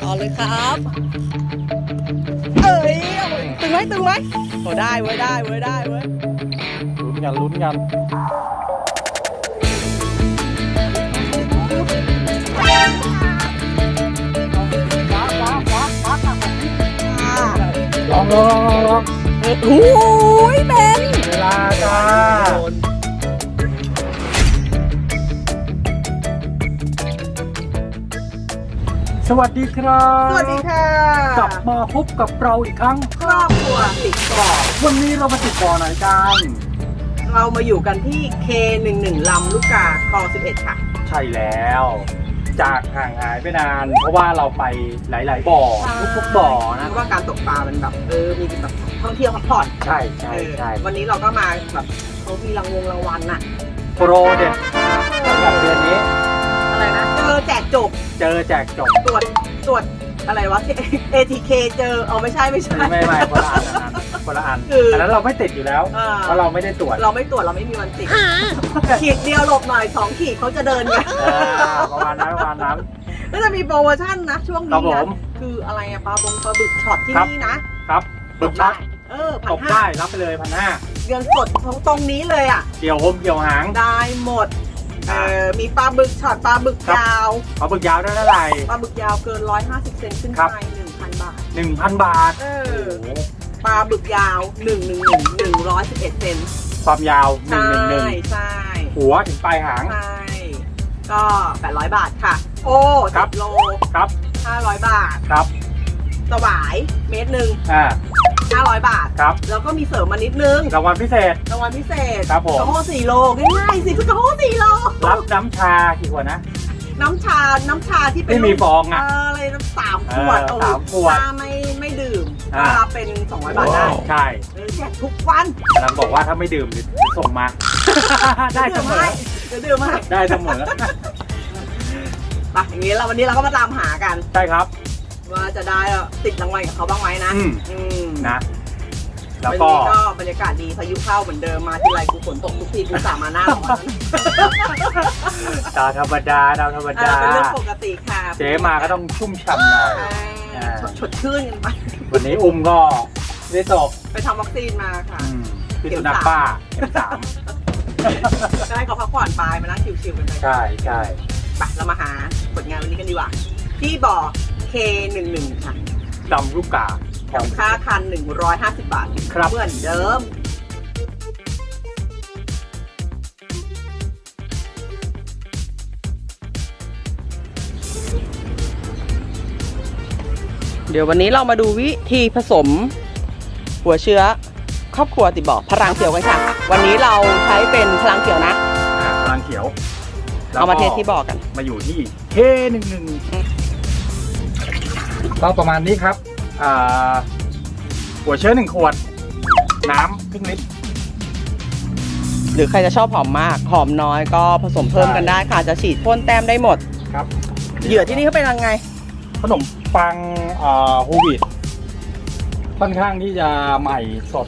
ต่อเลยครับ เอ้ยเอาตึงไหมตึงไหมโอ้ได้เว้ยได้เว้ยได้เว้ยลุ้นกันลุ้นกันลองลองลองลองโอ้ยเบนเวลาจ้า สวัสดีครับสวัสดีค่ะกลับมาพบกับเราอีกครั้ง ครอบครัวติดเกาะวันนี้เรามาติดต่อไหนกันเรามาอยู่กันที่ K11 ลำลูกกาคลอง11 ค่ะ ใช่แล้ว จากห่างหายไปนาน เพราะว่าเราไปหลาย ๆ บ่อใช่ ทุกๆบ่อนะ เพราะว่าการตกปลามันแบบเออมีแบบท่องเที่ยวพักผ่อนใช่ใช่ใช่เออวันนี้เราก็มาแบบเขามีรางวงรางวัลน่ะโปรเด็ดสำหรับเดือนนี้อะไรนะเจ อแจกจบเจอแจกจบ ตรวจตรวจอะไรวะ ATK เจอเอาไม่ใช่ไม่ใช่ ไม่ไม่คนละอันอันนั้นคนละอันคืออัอันนั้นเราไม่ติดอยู่แล้วอ่า เพราะเราไม่ได้ตรวจเราไม่ตรวจเราไม่มีวันติดขีดเดียวหลบหน่อยสองขีดเขาจะเดินกันเออประมาณนั้นประมาณนั้น ก็จะมีโปรโมชั่นนะ ช่วงครันี้บผนะมคืออะไรอะปลาบงปลาบึกช็อตที่ครับ นี่นะครับบึกชัดเออพัตนกห้าได้รับไปเลยพันห้าเดือนสดตรงตรงนี้เลยอะ เกี่ยวหมเกี่ยวหาง ได้หมด เออ่าอมีปลาบึกช็อตปลาบึกครับยาวเอาบึกยาวได้เท่าไหร่ ปลาบึกยาวเกิน 150 เซนขึ้นครับไป1,000 บาทหนึ่งพันบาท เอโอ้อโหปลาบึกยาว 1 1 1 111 เซนความยาวหนึ่ใช่งหนึ่งหนึ่งใช่หัวถึงปลายหาง ใช่ ก็ 800 บาทค่ะ โอ้ครับ10โล ครับ 500 บาท ครับ สวายเมตรหนึ่งอ่า 500 บาท ครับ แล้วก็มีเสริมมานิดนึงรางวัลพิเศษ รางวัลพิเศษครับผม กระโฮสี่โลง่ายๆสิคือกระโฮสี่โล รับน้ำชากี่ขวดนะ น้ำชา น้ำชาที่เป็นที่มีฟองอะเอะไรนะสามขวดเออโอ้สามขวดถ้าไม่ไม่ดื่มอ่าก็รับเป็น 200 บาทได้ใช่เออแจกทุกวันกำลังบอกว่าถ้าไม่ดื่มเดี๋ยวส่งมา ได้เสมอเดี๋ยวดื่มให้ได้เสมอ ไปอย่างนี้เราวันนี้เราก็มาตามหากัน ใช่ครับ ว่าจะได้ติดรางวัลกับเขาบ้างไหมนะ อืม อืมนะ แล้ววันก็นี้ก็บรรยากาศดีพายุเข้าเหมือนเดิมมาที่ไรกูฝนตกทุกทีกูสามาหน้าร้อนดาวธรรมดาดาวธรรมเอดา อเป็นเรื่องปกติค่ะเจ๊มาก็ต้องชุ่มฉ่ำหน่อย ใช่อ่าชดชดชื่นกันไปวันนี้อุ้มก็ได้ตกไปทำวัคซีนมาค่ะอืมพิษสุนัขบ้าเข็มสามจะให้เขาพักผ่อนไปมานั่งชิวๆกันไปใช่ใช่ ไปเรามาหาผลงานวันนี้กันดีกว่า ที่บ่อ K11 ค่ะดำลูกกาแถวค่าคัน 150 บาทครับ เหมือนเดิม เดี๋ยววันนี้เรามาดูวิธีผสม หัวเชื้อ ครอบครัวติดบ่อพลังเขียวกันค่ะ วันนี้เราใช้เป็นพลังเขียวนะ อ่าพลังเขียวแล้วเอามาก็เทสที่บ่อกัน มาอยู่ที่ K หนึ่งหนึ่ง ก็ประมาณนี้ครับอ่าหัวเชื้อหนึ่งขวด น้ำครึ่งลิตร หรือใครจะชอบหอมมาก หอมน้อยก็ผสมเพิ่มกันได้ค่ะ จะฉีดพ่นแต้มได้หมด ครับเหยื่อที่นี่เขาเป็นยังไง ขนมปังอ่าโฮวิดค่อนข้างที่จะใหม่สด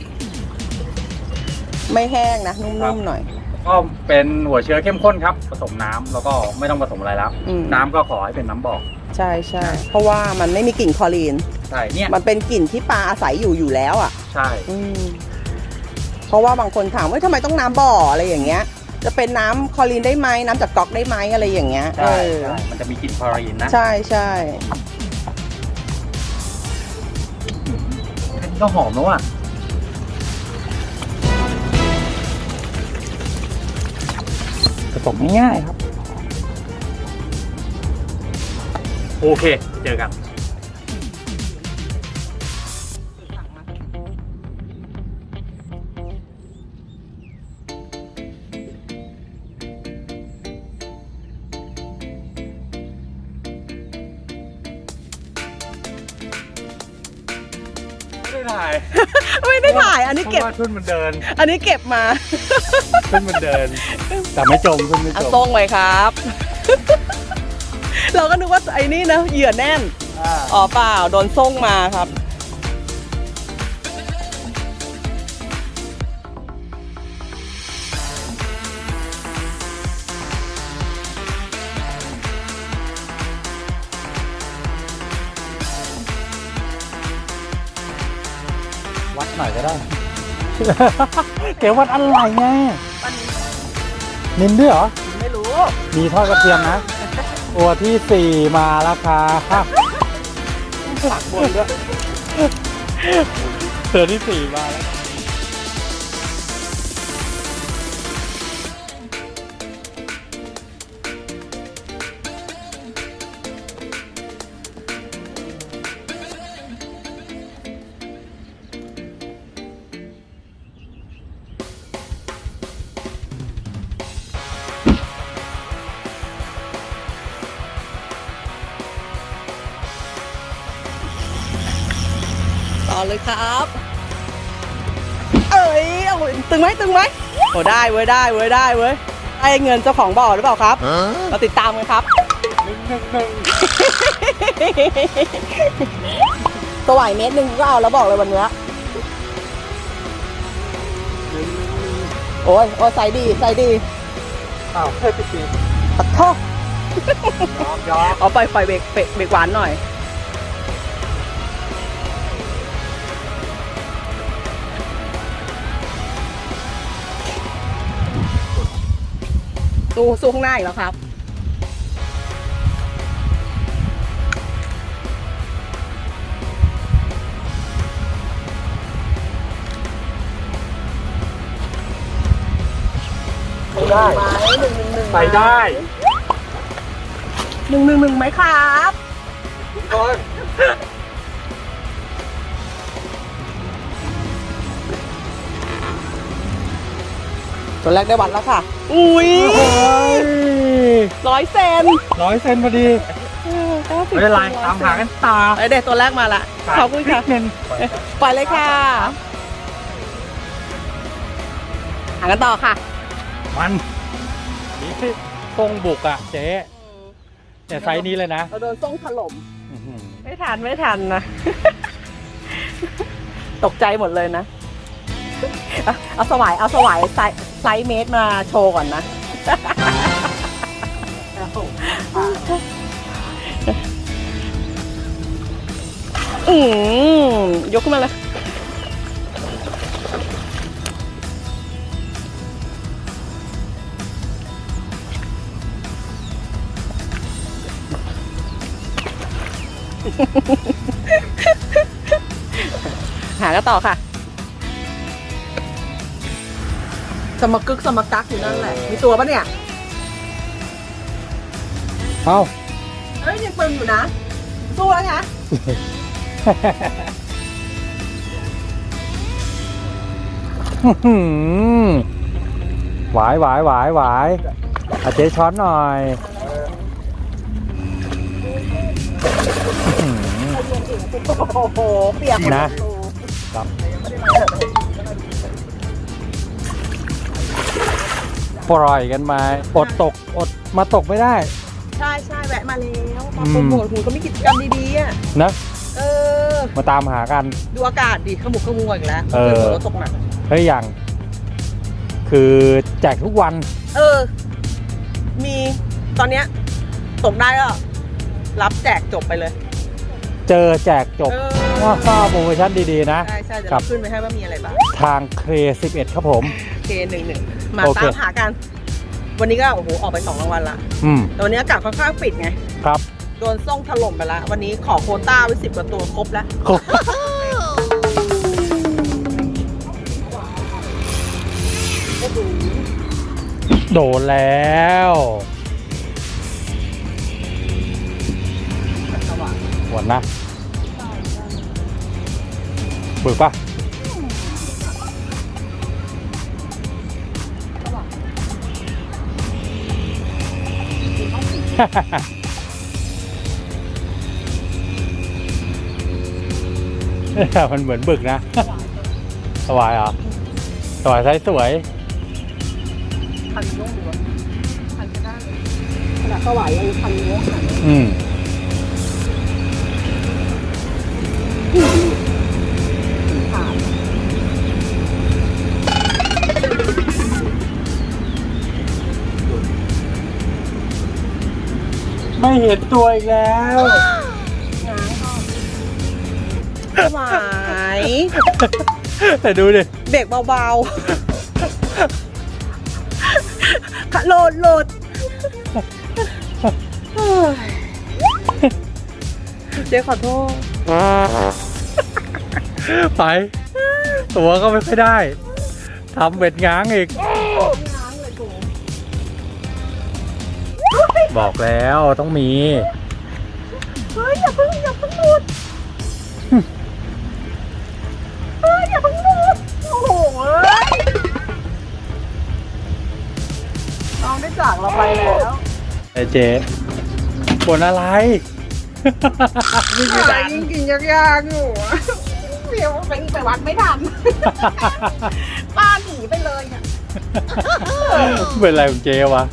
ไม่แห้งนะครันุ่มบๆหน่อย ก็เป็นหัวเชื้อเข้มข้นครับ ผสมน้ำแล้วก็ไม่ต้องผสมอะไรแล้วอืมน้ำก็ขอให้เป็นน้ำบอก ใช่ใช่เพราะว่ามันไม่มีกลิ่นคลอรีน ใช่เนี่ยมันเป็นกลิ่นที่ปลาอาศัยอยู่อยู่แล้วอะ ใช่อืมเพราะว่าบางคนถามว่าทำไมต้องน้ำบ่ออะไรอย่างเงี้ย จะเป็นน้ำคลอรีนได้ไหมน้ำจากก๊อกได้ไหมอะไรอย่างเงี้ยใช่เออใช่มันจะมีกลิ่นคลอรีนนะใช่ใช่อันนี้ก็หอมแล้วอะผสมง่ายๆครับ โอเค เจอกันไม่ได้ถ่ายไม่ได้ถ่าย อันนี้เก็บ พราะว่าทุ่นมันเดิน อันนี้เก็บมาทุ่นมันเดิน แต่ไม่จมทุ่นไม่อะจมส่งไว้ครับ เราก็นึกว่าไอ้นี่นะเหยื่อแน่น อ๋อเปล่าโดนส่งมาครับ วัดหน่อยก็ได้ เก๋วัดอะไรไงนินด้วยเหรอ ไม่รู้ มีทอดกระเทียมนะ ตัวที่สี่มาราคาค่ะหลักบนด้วยตัวที่สี่มาแล้ว อเลยครับ เอ้ยเอาตึงไหมตึงไหมโอ้ได้เว้ยได้เว้ยได้เว้ยได้เงินเจ้าของบ่อหรือเปล่าครับ เราติดตามกันครับหนึ่งหนึ่งหนึ่งตัวไหวเมตรหนึ่งก็เอาแล้วบอกเลยวันเนี้ยโอ้ยโอ้ยใส่ดีใส่ดีอ้าวเฮ้ยพี่ปีตัดทอดยอมยอมเอาไปปล่อยเบรกเบรกเบรกหวานหน่อย สู้สู้ข้างหน้าอีกแล้วครับ ได้ไหมหนึ่งหนึ่งหนึ่งใส่ได้หนึ่งหนึ่งหนึ่งไหมครับก่อน ตัวแรกได้วัดแล้วค่ะ อุ้ยโอ้ยร้อยเซนร้อยเซนพอดีไม่เป็นไรตามหากันตาไอเด็กตัวแรกมาละขอบคุณค่ะนิดนึงปล่อยเลยค่ะ หากันต่อค่ะ มันนี่ที่ทรงบุกอะเจ๊เนี่ยไซส์นี้เลยนะเราโดนส่งถล่มอื้อหือไม่ทันไม่ทันนะ ตกใจหมดเลยนะ เอาสวายเอาสวายไซส์เมตรมาโชว์ก่อนนะ อืมยกขึ้นมาเลยหากันต่อค่ะ สมกึกสมกักอยู่นั่นแหละ มีตัวปะเนี่ย เอ้าเอ้ยยังปึงอยู่นะ สู้แล้วคะอื้อหือหวายหวายหวายหวายอาเจ๊ช้อนหน่อยอื้อหือ โอ้โห เปียกหมดนะเลย ปล่อยกันมา อดตกอดมาตกไม่ได้ใช่ใช่แวะมาแล้วมาอืมโปรโมทคุณก็มีกิจกรรมดีๆอะนะเออ มาตามหากัน ดูอากาศดิขมุกขมัวอีกแล้วเออเกิดฝนแล้วตกหนักเฮ้ยอย่าง คือแจกทุกวันเออ มีตอนเนี้ยตกได้ก็รับแจกจบไปเลยเจอแจกจบเออว่าฟ้าโปรโมชั่นดีๆนะ ใช่ใช่เดี๋ยวครัเราบ ขึ้นไปให้ว่ามีอะไรบ้างทางเคร11ครับผม เคหนึ่งหนึ่งมาโอเค ตามหากัน วันนี้ก็โอ้โหออกไปสองรางวัลละอืมแต่วันนี้อากาศค่อนข้างปิดไง ครับ โดนส่งถล่มไปแล้ววันนี้ขอโควต้าไว้สิบกว่าตัวครบแล้ว โดนแล้ว หวนนะบึกปะ มันเหมือนบึกนะ สวายเหรอ สวายไซส์สวยพันโยกอยู่พันก็ได้เลยขนาดสวายยังพันโยกขนาดนี้อืม ไม่เห็นตัวอีกแล้วสวายแต่ดูดิเบรกเบาๆค่ะโหลดโหลดเฮ้ยเจ๊ขอโทษ ไป ตัวก็ไม่ค่อยได้ทำเบ็ดง้างอีก บอกแล้วต้องมี เฮ้ยอย่าเพิ่งอย่าเพิ่งหลุดเฮ้ยอย่าเพิ่งหลุดโอ้โหเอ้ยน้องได้จากเราไปแล้วไอ้เจ๊บนอะไรยิ่งกินยากๆอยู่อะเดี๋ยวไปไปวัดไม่ทัน ป้าหนีไปเลยอะเป็นอะไรของเจ๊วะ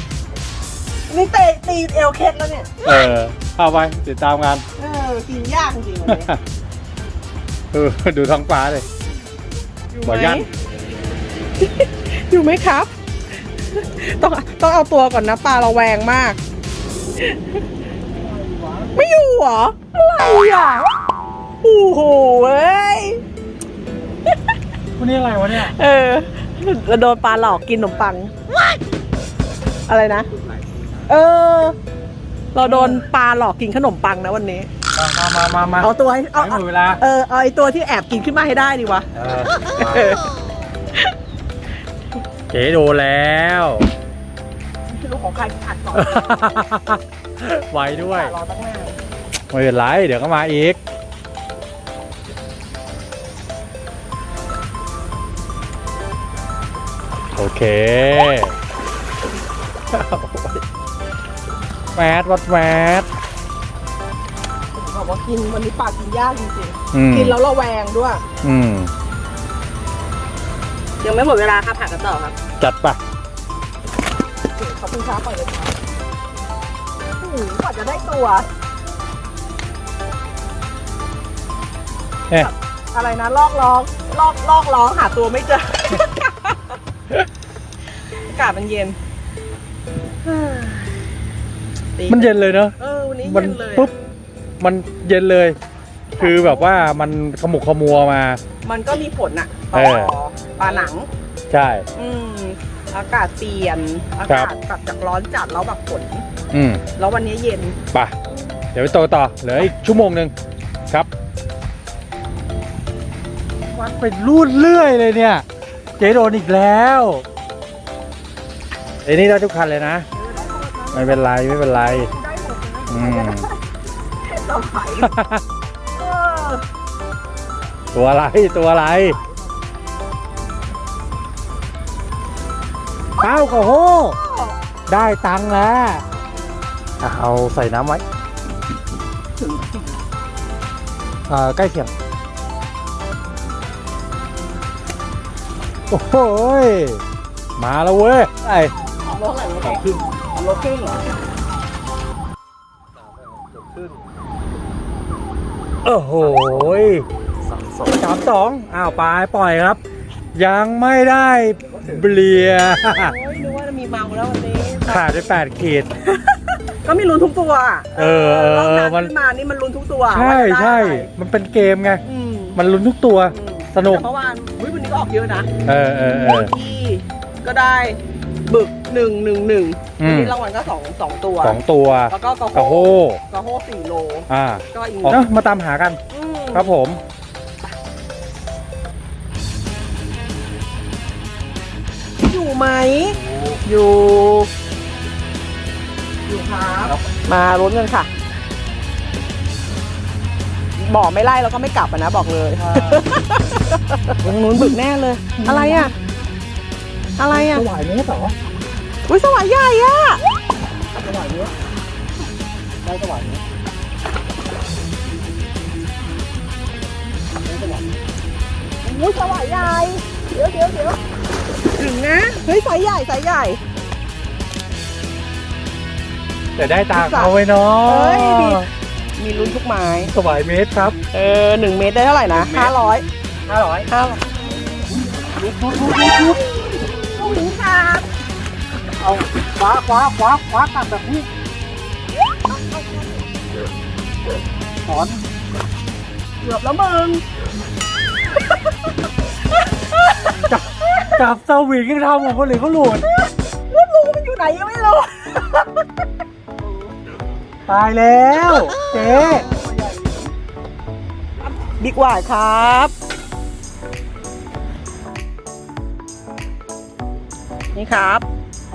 นี่เตะตีเอวเคล็ดแล้วเนี่ยเออเอาไปติดตามงานเออกินยากจริงๆวันนี้เออดูท้องฟ้าเลยอยู่บ่ไหมยันอยู่ไหมครับ ต้องต้องเอาตัวก่อนนะปลาเราแวงมาก ไม่อยู่เหรออะไรอะโอ้โหเอ้ย วันนี้อะไรวะเนี่ย เออเราโดนปลาหลอกกินขนมปัง อะไรนะ เออ เราโดนปลาหลอกกินขนมปังนะวันนี้ มามามามาเอาตัวให้เอาให้หมดเวลาเออเอาไอตัวที่แอบกินขึ้นมาให้ได้ดีวะเออมาเจ๊โดนแล้ว ไม่รู้ของใครอัดก่อนไวด้วย รอตั้งนานไม่เป็นไร เดี๋ยวก็มาอีก โอเค แมสวัดแมสผมบอกว่ากินวันนี้ปลากินยากจริงอืม ๆ กินแล้วระแวงด้วย อืม ยังไม่หมดเวลาครับผักกันต่อครับ จัดไปขอบคุณครับก่อนเลยครับอื้อหือกว่าจะได้ตัว เอ๊ะอะไรนะลอกร้องลอกลอกร้องหาตัวไม่เจอ อากาศมันเย็น มันเย็นเลยเนอะเออวันนี้มันเย็นเลยปุ๊บมันเย็นเลย คือแบบว่ามันขมุกขมัวมา มันก็มีผลอะต่เอออ ปลาหนัง ใช่ อืมอากาศเปลี่ยน อาครักาบ ศแบบจากร้อนจัดแล้วแบบฝนอืมแล้ววันนี้เย็น ไปเดี๋ยวไปโตต่อเหลืออีกชั่วโมงหนึ่งครับวัดไปรูดเรื่อยเลยเนี่ย เจ๊โดนอีกแล้วไอ้นี่ได้ทุกคันเลยนะ ไม่เป็นไรไม่เป็นไร ได้หมดนะอืมเราไผ่เออตัวอะไรตัวอะไรข้าวกะโหได้ตังค์แล้วเอาใส่น้ำไว้เอ่อใกล้เคียงโอ้โหยมาแล้วเว้ยไอ้รถอะไรรถครึ่ง รถครึ่งเหรอโอ้โหยสามสองอ้าวปลายปล่อยครับ ยังไม่ได้เบลียโอ้ยนึกว่าจะมีเมาแล้ววันนี้ ขาดไปแปดขีด ก็มีลุ้นทุกตัวอะเออเออรอบหน้ามัน ขึ้นมานี่มันลุ้นทุกตัวใช่ว่าจะได้ใช่ อะไรมันเป็นเกมไง อืมมันลุ้นทุกตัว อืมสนุก แต่เมื่อวานอุ๊ยวันนี้ก็ออกเยอะนะ เออเออเออที่ก็ได้ บึกหนึ่งหนึ่งหนึ่งอืม วันนี้รางวัลก็สองสองตัว สองตัว แล้วก็กระกระโฮโหกระโฮสี่โล อ่าก็อีกเอ้ามาตามหากัน อืมครับผม อยู่ไหม อยู่ อยู่ครับมาลุ้นกันค่ะ บอกไม่ไล่แล้วก็ไม่กลับอะนะบอกเลย ตรงนู้นบึกแน่เลย อะไรอะ อะไรอะสวายเนี้ยเหรออุ้ยสวายใหญ่อะสวายเนี้ยได้สวายเนี้ยอุ้ยสวายใหญ่เดี๋ยวเดี๋ยวเดี๋ยวถึงนะเฮ้ยสายใหญ่สายใหญ่แต่ได้ตังค์เอาไว้เนาะเอ้ยดีมีลุ้นทุกไม้สวายเมตรครับ เออหนึ่งเมตรได้เท่าไหร่นะห้าร้อยห้าร้อยห้าร้อย ลุงครับ เอาคว้าคว้าคว้าคว้าตัดแบบนี้ถอนเกือบแล้วมึง จับจับสวิงยังทำของคนอื่นเขาหลุดแล้วลุงมันอยู่ไหนยังไม่รู้ตายแล้ว เจ๊บิ๊กหวายครับ นี่ครับ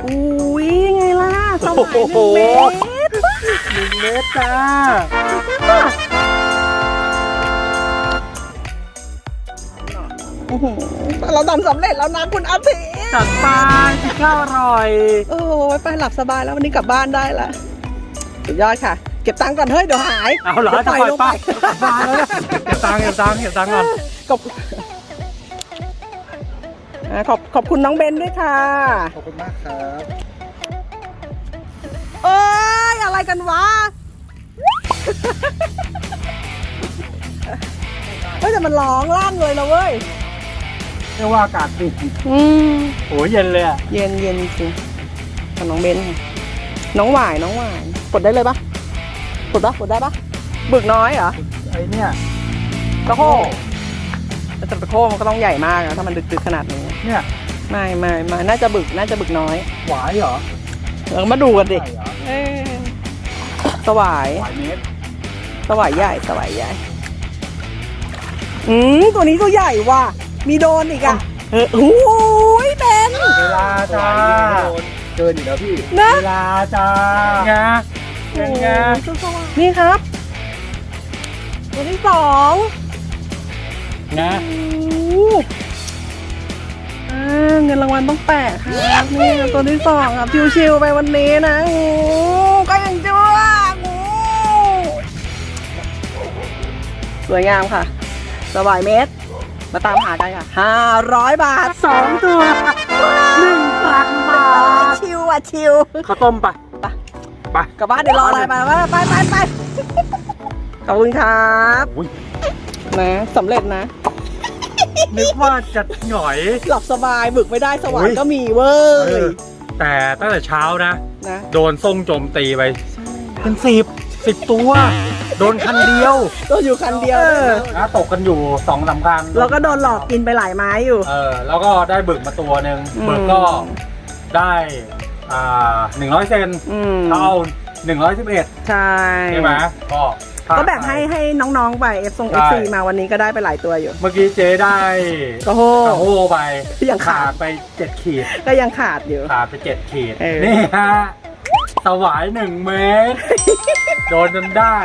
อุ้ยไงล่ะสวายหนึ่งเมตรหนึ่งเมตรจ้าอื้อหือเราทำสำเร็จแล้วนะคุณอาทิจัดไปกินข้าวอร่อย โอ้ยไปหลับสบายแล้ววันนี้กลับบ้านได้ละสุดยอดค่ะ เก็บตังค์ก่อนเฮ้ยเดี๋ยวหาย เอาเหรอดี๋ยวจะปล่อยลงป้ามาแล้วนะเก็บตังค์เก็บตังค์เก็บตังค์ก่อนขอบอ่า ขอบขอบคุณน้องเบนด้วยค่ะ ขอบคุณมากครับเอ้ยอะไรกันวะเฮ้ยแต่มันร้องลั่นเลยนะเว้ยเรียกว่าอากาศดีอืมโอ้ยเย็นเลยอะเย็นเย็นจริงกับน้องเบนค่ะน้องหวายน้องหวายกดได้เลยปะกดปะกดได้ปะบึกน้อยเหรอไอ้เนี่ยตะโค แต่ตะโคมันก็ต้องใหญ่มากนะถ้ามันดึกๆขนาดนี้ เนี่ยไม่ไม่ไม่น่าจะบึกน่าจะบึกน้อยหวายเหรอเรามาดูกันดิใช่เหรอเอ้ยสวาย หวายเมตรสวายใหญ่สวายใหญ่ อืมตัวนี้ตัวใหญ่ว่ะ มีโดนอีกอะเออโอ้ยเบน เวลาจ้าเกินอยู่แล้วพี่นะ เวลาจ้าไงเป็นไงนี่ครับ ตัวที่สอง นะโอ้โหอ่าเงินรางวัลต้องแปะครับนี่ตัวที่สองครับชิวๆไปวันนี้นะโอ้โหก็ยังจัวโอ้สวยงามค่ะ สบายเมตร มาตามหากันค่ะห้าร้อยบาทสองตัวหนึ่งพันบาท ชิวอะชิวข้าวต้มปะไปไปกลับบ้านเดี๋ยวรออะไรไปไปไปไปไปขอบคุณครับอุ๊ยนะสำเร็จนะ นึกว่าจะหน่อย หลับสบายบึกไม่ได้สวรรอุ๊ค์ยก็มีเว้เอยอแต่ตั้งแต่เช้านะ นะโดนส่งโจมตีไปใช่เป็นสิบสิบตัว โดนคันเดียวก็อยู่คันเดียวเออนะตกกันอยู่สองสามคันเราก็โดนหลอกกินไปหลายไม้อยู่ เออ แล้วก็ได้บึกมาตัวหนึ่งอืมบึกก็ได้อ่าหนึ่งร้อยเซนอืมเขาเอาหนึ่งร้อยสิบเอ็ดใช่ ใช่ไหมก็ ก็แบ่งให้ให้น้องๆไปเอฟซงเอฟใช่ซีมาวันนี้ก็ได้ไปหลายตัวอยู่ เมื่อกี้เจ๊ได้กระโหกระโฮไปยังขาดไปเจ็ดขีด ก็ยังขาดอยู่ ขาดไปเจ็ดขีดเออนี่ฮะสวายหนึ่งเมตร โดนจนได้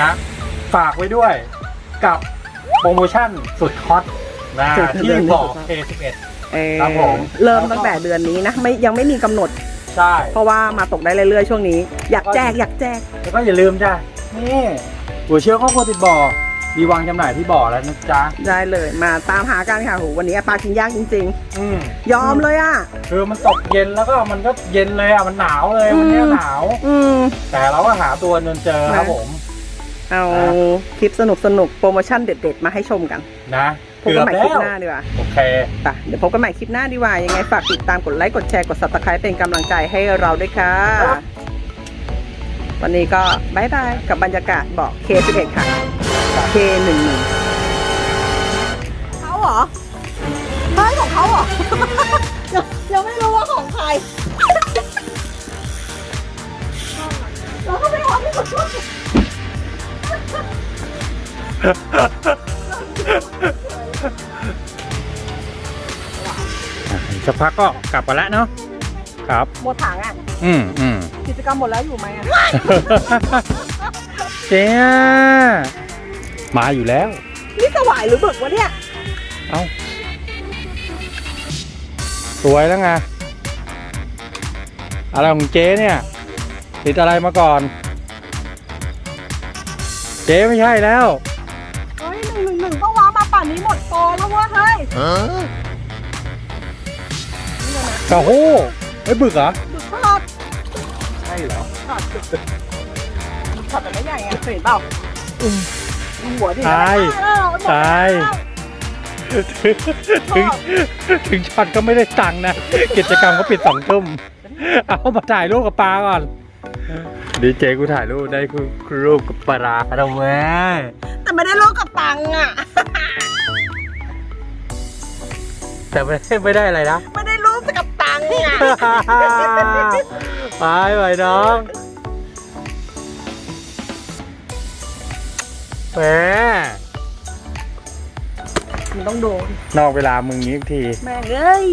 นะ ฝากไว้ด้วยกับโปรโมชั่นสุดฮอตนะที่บอก K11 เออครับผมเริ่มตั้งแต่เดือนนี้นะไม่ยังไม่มีกำหนดใช่เพราะว่ามาตกได้เรื่อยๆช่วงนี้ อยากแจกอยากแจกแล้วก็อย่าลืมจ้ะ นี่หัวเชื้อครอบครัวติดบ่อมีวางจำหน่ายที่บ่อแล้วนะจ๊ะได้เลยมาตามหากันค่ะโหวันนี้ปลากินยากจริง อืมๆ ยอมเลยอะ คือมันตกเย็นแล้วก็มันก็เย็นเลยอะมันหนาวเลยวันเนี้ยอืม หนาว อืม แต่เราก็หาตัวจนเจอครับนะ ผม เอานะคลิปสนุกสนุกๆโปรโมชั่นเด็ดๆ มาให้ชมกันนะพบเกืกัอนบใหม่คแล้ลิปวหน้าดีกว่าโอเคไปเดี๋ยวพบกันใหม่คลิปหน้าดีกว่า ยังไงฝากติดตามกดไลค์กดแชร์กด subscribe เป็นกำลังใจให้เราด้วยค่ะ วันนี้ก็บายบายกับบรรยากาศบอก K11 ค่ะ K11 เขาเหรอไม่ของเขาเหรอยังยังไม่รู้ว่าของใคร เราก็ไม่รู้ที่กดช่วยสักพักก็กลับมาแล้วเนาะ ครับ หมดถังอะ อืมอืมกิจกรรมหมดแล้วอยู่ไหมอะ เจ๊มาอยู่แล้ว นี่สวายหรือบึกวะเนี่ย เอ้า สวยแล้วไง อะไรของเจ๊เนี่ย ติดอะไรมาก่อน เจ๊ไม่ใช่แล้ว เฮ้ยหนึ่งหนึ่งหนึ่งต้องว้ามาป่านนี้หมดโตแล้วเว้ยเฮ้ย กระโห ไอ้ยบึกเหรอบึกทอดใช่เหรอทอดทอดแต่ไม่ใหญ่ไงเคยเห็นเปล่าอืมหัวดิตายตายถึงถึงช็อตก็ไม่ได้ตังค์นะ กิจกรรมก็ปิดสองทุ่มเอามาถ่ายรูปกับปลาก่อนดีเจกูถ่ายรูปได้คือรูปกับปลาเราแว้ยแต่ไม่ได้โลกกับตังค์อะ แต่ไม่ได้ไม่ได้อะไรนะ ไม่ได้รูปสกับตังค์อะไปไปน้องแหมมันต้องโดน นอกเวลามึงนี้อีกที แม่งเอ้ย